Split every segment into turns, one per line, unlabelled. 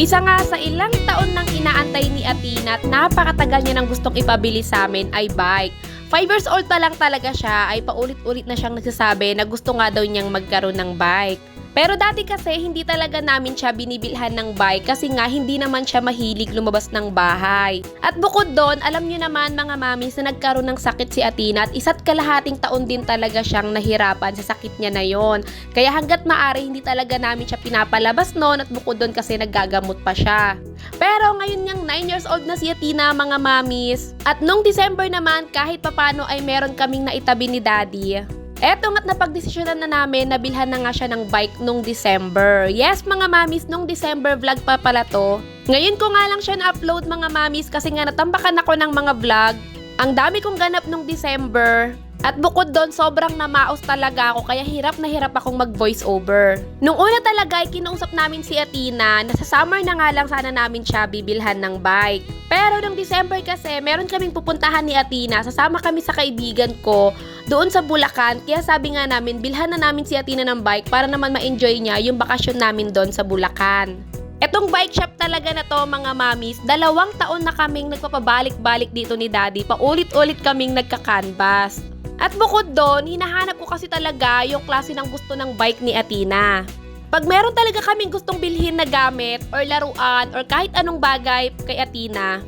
Isa nga sa ilang taon nang inaantay ni Atina at napakatagal niya nang gustong ipabili sa amin ay bike. 5 years old pa lang talaga siya ay paulit-ulit na siyang nagsasabi na gusto nga daw niyang magkaroon ng bike. Pero dati kasi hindi talaga namin siya binibilhan ng bike kasi nga hindi naman siya mahilig lumabas ng bahay. At bukod doon, alam niyo naman mga mamis na nagkaroon ng sakit si Atina at isa't kalahating taon din talaga siyang nahirapan sa sakit niya na yon. Kaya hanggat maari hindi talaga namin siya pinapalabas noon at bukod doon kasi naggagamot pa siya. Pero ngayon niyang 9 years old na si Atina mga mamis. At nung December naman kahit papano ay meron kaming naitabi ni Daddy. Eto nga't napagdesisyonan na namin na bilhan na nga siya ng bike nung December. Yes, mga mamis, nung December vlog pa pala to. Ngayon ko nga lang siya na-upload mga mamis kasi nga natambakan ako ng mga vlog. Ang dami kong ganap nung December. At bukod doon, sobrang namaos talaga ako kaya hirap na hirap akong mag-voice over. Nung una talaga ay kinausap namin si Atina na sa summer na nga lang sana namin siya bibilhan ng bike. Pero nung December kasi, meron kaming pupuntahan ni Atina. Sasama kami sa kaibigan ko doon sa Bulacan. Kaya sabi nga namin, bilhan na namin si Atina ng bike para naman ma-enjoy niya yung bakasyon namin doon sa Bulacan. Etong bike shop talaga na to mga mamis, dalawang taon na kaming nagpapabalik-balik dito ni daddy, paulit-ulit kaming nagka-canvas. At bukod doon, hinahanap ko kasi talaga yung klase ng gusto ng bike ni Atina. Pag meron talaga kaming gustong bilhin na gamit or laruan or kahit anong bagay kay Atina,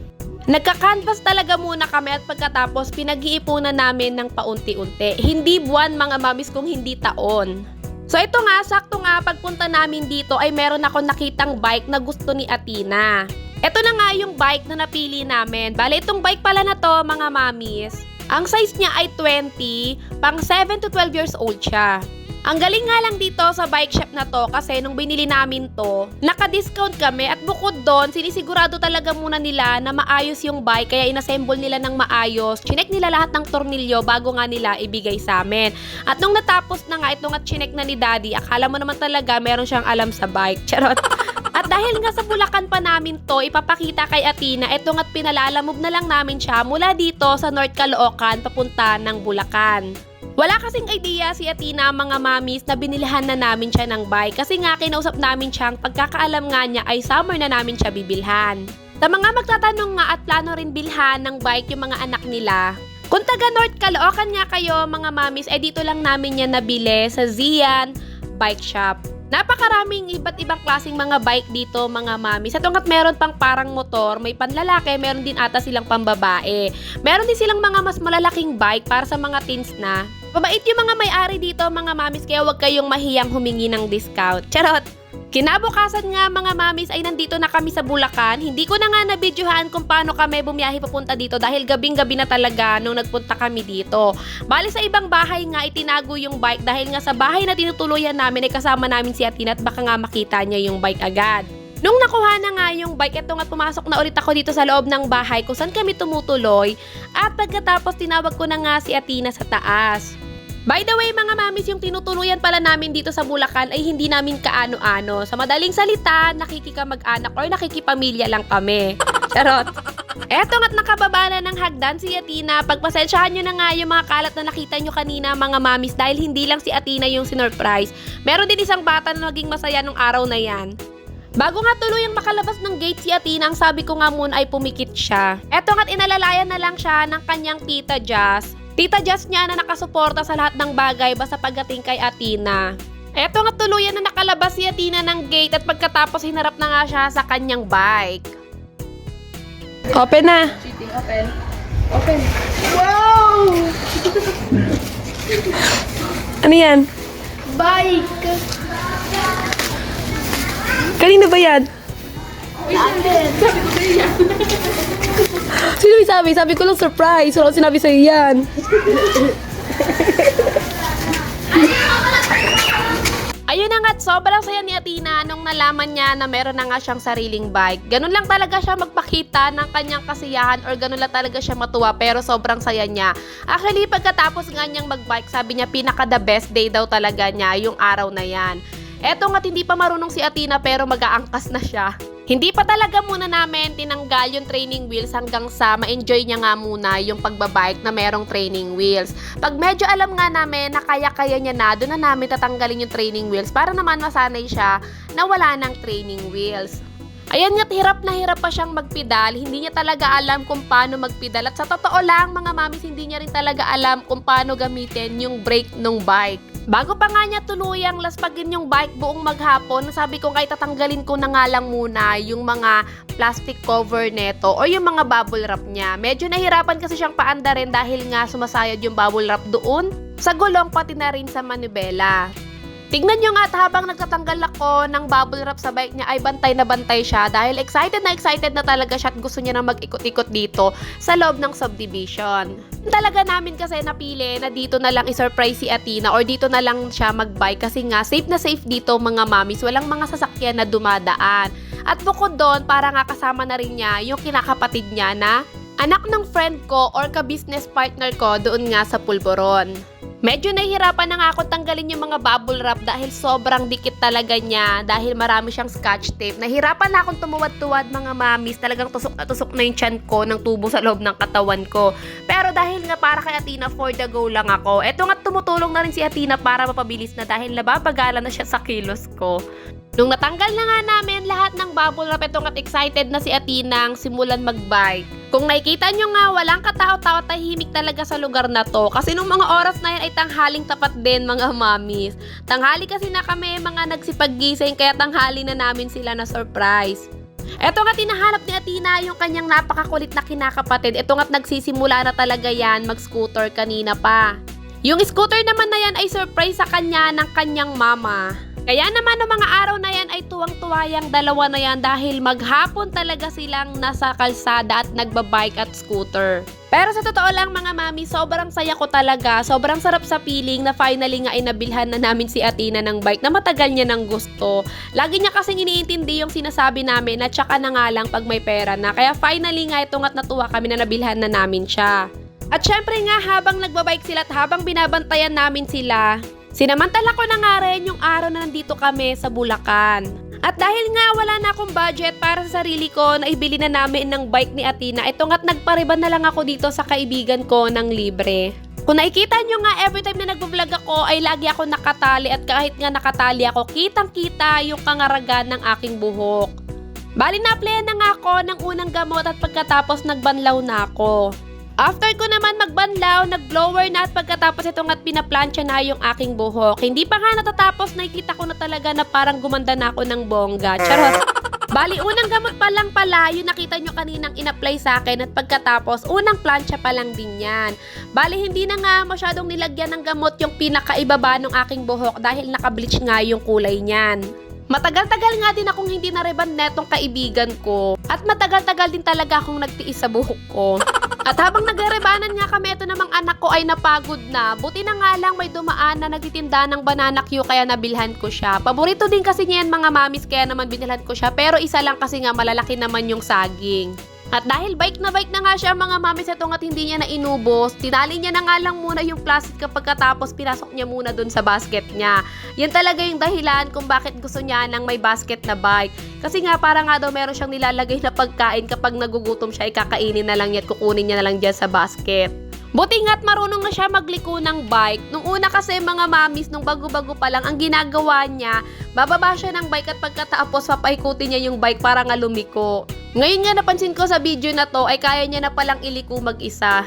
nagka-canvas talaga muna kami at pagkatapos pinag-iipunan namin ng paunti-unti. Hindi buwan mga mamis kung hindi taon. So ito nga, sakto nga pagpunta namin dito ay meron ako nakitang bike na gusto ni Atina. Ito na nga yung bike na napili namin. Bale, itong bike pala na to mga mamis. Ang size niya ay 20, pang 7 to 12 years old siya. Ang galing nga lang dito sa bike shop na to kasi nung binili namin to, naka-discount kami at bukod doon, sinisigurado talaga muna nila na maayos yung bike kaya inassemble nila ng maayos. Chinek nila lahat ng tornilyo bago nga nila ibigay sa amin. At nung natapos na nga itong at chinek na ni daddy, akala mo naman talaga meron siyang alam sa bike. Charot. At dahil nga sa Bulacan pa namin to, ipapakita kay Atina, ito nga't pinalalamove na lang namin siya mula dito sa North Caloocan papunta ng Bulacan. Wala kasing idea si Atina mga mamis na binilihan na namin siya ng bike kasi nga kinausap namin siyang pagkakaalam nga niya ay summer na namin siya bibilhan. Sa mga magtatanong nga at plano rin bilhan ng bike yung mga anak nila, kung taga North Caloocan nga kayo mga mamis, eh dito lang namin yan nabili sa Zian Bike Shop. Napakaraming iba't ibang klaseng mga bike dito mga mamis. At hanggat meron pang parang motor, may panlalaki, meron din ata silang pambabae. Meron din silang mga mas malalaking bike para sa mga teens na. Mabait yung mga may-ari dito mga mamis kaya huwag kayong mahiyang humingi ng discount. Charot! Kinabukasan nga mga mamis ay nandito na kami sa Bulacan. Hindi ko na nga nabidyohan kung paano kami bumiyahe papunta dito dahil gabing-gabi na talaga nung nagpunta kami dito. Bali sa ibang bahay nga itinago yung bike dahil nga sa bahay na tinutuluyan namin ay kasama namin si Atina at baka nga makita niya yung bike agad. Nung nakuha na nga yung bike, eto nga pumasok na ulit ako dito sa loob ng bahay kung saan kami tumutuloy. At pagkatapos tinawag ko na nga si Atina sa taas. By the way, mga mamis, yung tinutuluyan pala namin dito sa Bulacan ay hindi namin kaano-ano. Sa madaling salita, nakikikamag-anak or nakikipamilya lang kami. Charot. Eto nga't nakababa na ng hagdan si Atina. Pagpasensyahan nyo na nga yung mga kalat na nakita nyo kanina mga mamis dahil hindi lang si Atina yung sinurprise. Meron din isang bata na naging masaya nung araw na yan. Bago nga tuluyang makalabas ng gate si Atina, ang sabi ko nga muna ay pumikit siya. Eto nga't inalalayan na lang siya ng kanyang tita Jazz. Tita Jazz niya na nakasuporta sa lahat ng bagay basta pagdating kay Atina. Eto nga tuluyan na nakalabas si Atina ng gate at pagkatapos hinarap na nga siya sa kanyang bike. Open na.
Cheating, open. Open. Wow!
Ano yan?
Bike!
Kanino ba yan?
Sabi ko.
Sino may sabi? Sabi ko lang surprise. Wala ko sinabi sa'yo yan. Ayun na nga't sobrang saya ni Atina nung nalaman niya na meron na nga siyang sariling bike. Ganun lang talaga siya magpakita ng kanyang kasiyahan or ganun lang talaga siya matuwa pero sobrang saya niya. Actually, pagkatapos nga niyang magbike, sabi niya pinaka the best day daw talaga niya yung araw na yan. Eto nga't hindi pa marunong si Atina pero mag-aangkas na siya. Hindi pa talaga muna namin tinanggal yung training wheels hanggang sa ma-enjoy niya nga muna yung pagbabike na merong training wheels. Pag medyo alam nga namin na kaya-kaya niya na, doon na namin tatanggalin yung training wheels para naman masanay siya na wala ng training wheels. Ayan nga't hirap na hirap pa siyang magpedal, hindi niya talaga alam kung paano magpedal. At sa totoo lang, mga mamis, hindi niya rin talaga alam kung paano gamitin yung brake ng bike. Bago pa nga niya tuluyang laspagin yung bike buong maghapon, sabi ko kahit tatanggalin ko na nga lang muna yung mga plastic cover neto o yung mga bubble wrap niya. Medyo nahirapan kasi siyang paanda rin dahil nga sumasayad yung bubble wrap doon sa gulong pati na rin sa manibela. Tignan nyo nga at habang nagtatanggal ako ng bubble wrap sa bike niya ay bantay na bantay siya dahil excited na excited na talaga siya at gusto niya na mag-ikot-ikot dito sa loob ng subdivision. Talaga namin kasi napili na dito na lang i-surprise si Atina or dito na lang siya mag-bike kasi nga safe na safe dito mga mamis, walang mga sasakyan na dumadaan. At bukod doon, para nga kasama na rin niya yung kinakapatid niya na anak ng friend ko or ka-business partner ko doon nga sa Pulboron. Medyo nahihirapan na nga ako tanggalin yung mga bubble wrap dahil sobrang dikit talaga niya dahil marami siyang scotch tape. Nahirapan na akong tumuwad-tuwad mga mamis. Talagang tusok na tusok na yung tiyan ko ng tubo sa loob ng katawan ko. Pero dahil nga para kay Atina for the go lang ako, eto nga tumutulong na rin si Atina para mapabilis na dahil nababagala na siya sa kilos ko. Nung natanggal na nga namin lahat ng bubble wrap, eto nga't excited na si Atinang simulan mag-bike. Kung nakikita nyo nga, walang katao-tao, tahimik talaga sa lugar na to. Kasi nung mga oras na yan ay tanghaling tapat din mga mamis. Tanghali kasi na kami mga nagsipaggising, kaya tanghali na namin sila na surprise. Eto nga tinahanap ni Atina yung kanyang napakakulit na kinakapatid. Eto nga't nagsisimula na talaga yan mag-scooter kanina pa. Yung scooter naman na yan ay surprise sa kanya ng kanyang mama. Kaya naman ng mga araw na yan ay tuwang-tuwa yung dalawa na yan dahil maghapon talaga silang nasa kalsada at nagbabike at scooter. Pero sa totoo lang mga mami, sobrang saya ko talaga. Sobrang sarap sa feeling na finally nga inabilhan na namin si Atina ng bike na matagal niya ng gusto. Lagi niya kasing iniintindi yung sinasabi namin at saka na nga lang pag may pera na. Kaya finally nga ito nga't natuwa kami na nabilhan na namin siya. At syempre nga habang nagbabike sila at habang binabantayan namin sila, sinamantala ko na nga rin yung araw na nandito kami sa Bulacan. At dahil nga wala na akong budget para sa sarili ko na ibili na namin ng bike ni Atina, ito nga't nagpariban na lang ako dito sa kaibigan ko ng libre. Kung nakikita nyo nga every time na nag-vlog ako ay lagi ako nakatali at kahit nga nakatali ako, kitang-kita yung kangaragan ng aking buhok. Bali na na nga ako ng unang gamot at pagkatapos nagbanlaw na ako. After ko naman magbanlaw, nag-blower na at pagkatapos ito nga't pinaplansya na yung aking buhok. Hindi pa nga natatapos, nakikita ko na talaga na parang gumanda na ako ng bongga. Charot. Bali, unang gamot pa lang pala, yung nakita nyo kaninang in-apply sa akin at pagkatapos, unang plancha pa lang din yan. Bali, hindi na nga masyadong nilagyan ng gamot yung pinakaibaba ng aking buhok dahil nakableach nga yung kulay niyan. Matagal-tagal nga din akong hindi nareban netong kaibigan ko. At matagal-tagal din talaga akong nagtiis sa buhok ko. At habang nagrerebanan nga kami, ito namang anak ko ay napagod na. Buti na nga lang may dumaan na nagtitinda ng banana Q kaya nabilhan ko siya. Paborito din kasi niya yan mga mamis kaya naman binilhan ko siya. Pero isa lang kasi nga malalaki naman yung saging. At dahil bike na bike na nga siya mga mamis ito at hindi niya na inubos, tinali niya na nga lang muna yung plastic kapag katapos pinasok niya muna dun sa basket niya. Yan talaga yung dahilan kung bakit gusto niya ng may basket na bike. Kasi nga para nga daw meron siyang nilalagay na pagkain kapag nagugutom siya, ikakainin na lang yan at kukunin niya na lang dyan sa basket. Buti nga't marunong na siya magliko ng bike. Nung una kasi mga mamis, nung bago-bago pa lang, ang ginagawa niya, bababa siya ng bike at pagkatapos papaikutin niya yung bike para nga lumiko. Ngayon nga napansin ko sa video na to ay kaya niya na palang iliko mag-isa.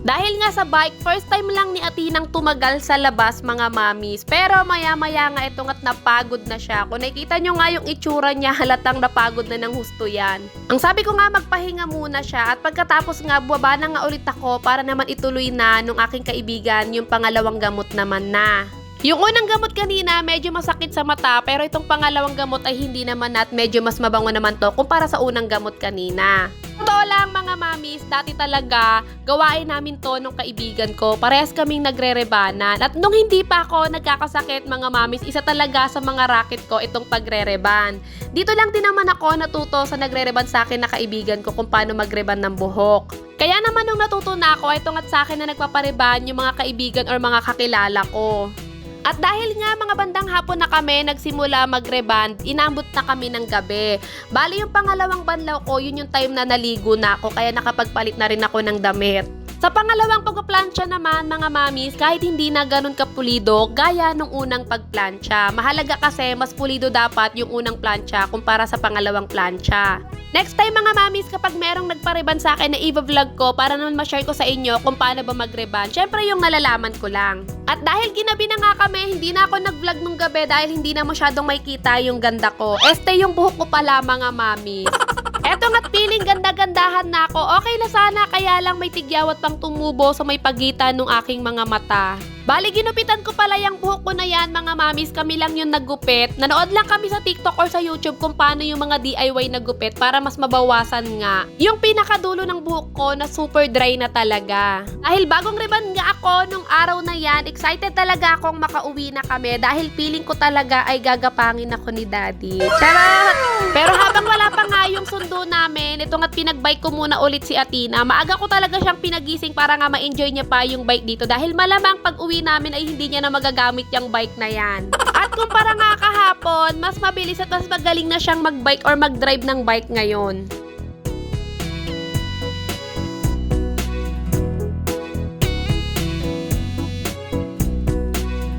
Dahil nga sa bike, first time lang ni Atinang tumagal sa labas mga mamis. Pero maya-maya nga ito nga't napagod na siya. Kung nakikita nyo nga yung itsura niya, halatang napagod na ng husto yan. Ang sabi ko nga magpahinga muna siya at pagkatapos nga buwaba na nga ulit ako para naman ituloy na nung aking kaibigan yung pangalawang gamot naman na. Yung unang gamot kanina, medyo masakit sa mata, pero itong pangalawang gamot ay hindi naman at medyo mas mabango naman to kumpara sa unang gamot kanina. Totoo lang mga mamis, dati talaga gawain namin to nung kaibigan ko. Parehas kaming nagre-rebanan. At nung hindi pa ako nagkakasakit mga mamis, isa talaga sa mga racket ko itong pagre-reban. Dito lang din naman ako natuto sa nagre-reban sa akin na kaibigan ko kung paano magreban ng buhok. Kaya naman nung natuto na ako, itong at sa akin na nagpapareban yung mga kaibigan or mga kakilala ko. At dahil nga mga bandang hapon na kami nagsimula magreband, inambot na kami ng gabi. Bali yung pangalawang banlaw ko, yun yung time na naligo na ako kaya nakapagpalit na rin ako ng damit. Sa pangalawang pagpaplansya naman mga mamis, kahit hindi na ganun kapulido gaya nung unang pagplansya. Mahalaga kasi mas pulido dapat yung unang plancha kumpara sa pangalawang plancha. Next time mga mamis, kapag merong nagpareban sa akin na i-vlog ko para naman ma-share ko sa inyo kung paano ba magreban, syempre yung nalalaman ko lang. At dahil ginabi na nga kami, hindi na ako nag-vlog nung gabi dahil hindi na masyadong makikita yung ganda ko. Este yung buhok ko pala mga mamis. Eto nga't feeling ganda-gandahan na ako. Okay na sana, kaya lang may tigyawat pang tumubo sa may pagitan ng aking mga mata. Bali, ginupitan ko pala yung buhok ko na yan, mga mamis. Kami lang yung naggupit. Nanood lang kami sa TikTok or sa YouTube kung paano yung mga DIY na gupit para mas mabawasan nga. Yung pinakadulo ng buhok ko na super dry na talaga. Dahil bagong riban nga ako nung araw na yan, excited talaga akong makauwi na kami dahil feeling ko talaga ay gagapangin ako ni Daddy. Charot! Pero habang wala pa nga yung sundo namin, ito nga't pinagbike ko muna ulit si Atina. Maaga ko talaga siyang pinagising para nga ma-enjoy niya pa yung bike dito dahil malamang pag uwi namin ay hindi niya na magagamit yung bike na yan. At kumpara nga kahapon, mas mabilis at mas magaling na siyang mag-bike or mag-drive ng bike ngayon.